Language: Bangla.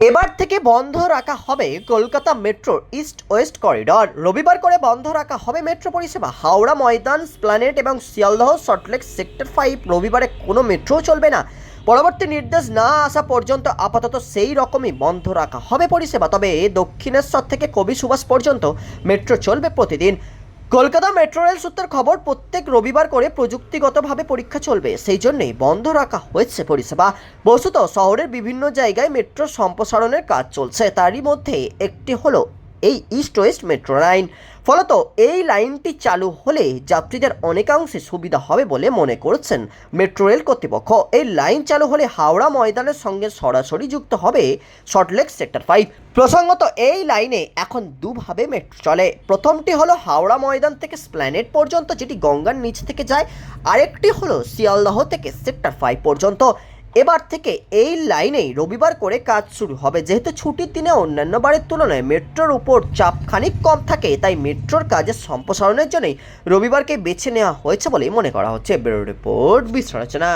এবার থেকে বন্ধ রাখা হবে কলকাতা মেট্রোর ইস্ট ওয়েস্ট করিডর। রবিবার করে বন্ধ রাখা হবে মেট্রো পরিষেবা। হাওড়া, ময়দান, স্প্ল্যানেট এবং শিয়ালদহ সল্টলেক সেক্টর ফাইভ। রবিবারে কোনো মেট্রো চলবে না। পরবর্তী নির্দেশ না আসা পর্যন্ত আপাতত সেই রকমই বন্ধ রাখা হবে পরিষেবা। তবে দক্ষিণেশ্বর থেকে কবি সুভাষ পর্যন্ত মেট্রো চলবে প্রতিদিন। কলকাতা মেট্রো রেল সূত্রের খবর, প্রত্যেক রবিবার করে প্রযুক্তিগতভাবে পরীক্ষা চলবে। সেই জন্যই বন্ধ রাখা হয়েছে পরিষেবা। বস্তুত শহরের বিভিন্ন জায়গায় মেট্রো সম্প্রসারণের কাজ চলছে। তারই মধ্যে একটি হলো এই ইস্ট ওয়েস্ট মেট্রো লাইন ফলত এই লাইনটি চালু হলে যাত্রীদের অনেকাংশে সুবিধা হবে বলে মনে করছেন মেট্রো রেল কর্তৃপক্ষ। এই লাইন চালু হলে হাওড়া ময়দানের সঙ্গে সরাসরি যুক্ত হবে সল্টলেক সেক্টর ফাইভ প্রসঙ্গত এই লাইনে এখন দুভাবে মেট্রো চলে। প্রথমটি হলো হাওড়া ময়দান থেকে স্প্ল্যানেট পর্যন্ত, যেটি গঙ্গার নিচ থেকে যায়। আরেকটি হলো শিয়ালদহ থেকে সেক্টর ফাইভ পর্যন্ত। এবার থেকে এই লাইনেই রবিবার করে কাজ শুরু হবে। যেহেতু ছুটির দিনে অন্যান্য বারের তুলনায় মেট্রোর উপর চাপ খানিক কম থাকে, তাই মেট্রোর কাজের সম্প্রসারণের জন্যই রবিবারকে বেছে নেওয়া হয়েছে বলেই মনে করা হচ্ছে। Bureau report বিশ্লেষণা